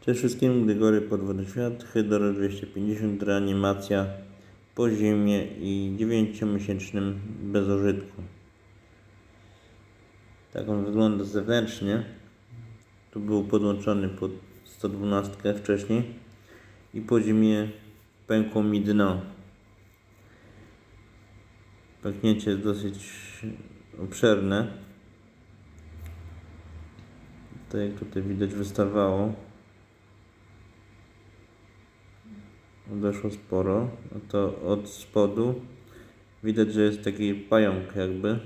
Cześć wszystkim, Grygory Podwodny Świat, Hydro 250, reanimacja po zimie i 9-miesięcznym bezużytku. Tak on wygląda zewnętrznie. Tu był podłączony pod 112 wcześniej i po zimie pękło mi dno. Pęknięcie jest dosyć obszerne. Tak jak tutaj widać wystawało. Odeszło sporo. No to od spodu widać, że jest taki pająk jakby.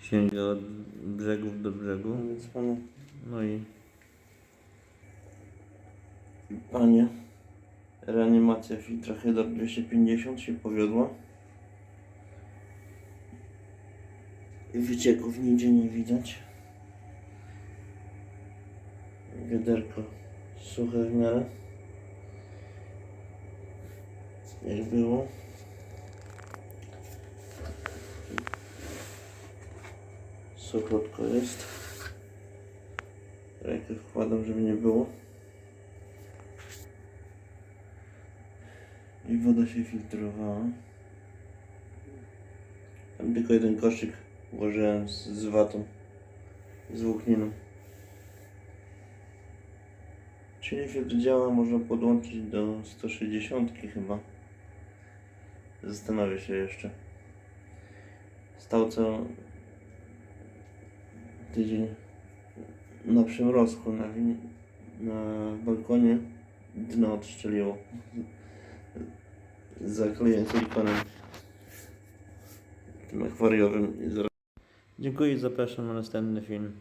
Sięga od brzegów do brzegu. Więc panie, No i panie, reanimacja filtra Hydro 250 się powiodła. I Wycieków nigdzie nie widać. Wiaderko suche w miarę. Jak było. Suchotko jest. Rękę wkładam, żeby nie było. I woda się filtrowała. Tam tylko jeden koszyk włożyłem z, z watą, z włókniną. Czyli filtr działa, można podłączyć do 160 chyba. Zastanowię się jeszcze. Stał co tydzień na przymrozku na, na balkonie dno odstrzeliło zakleję silikonem tym akwariowym dziękuję i zapraszam na następny film.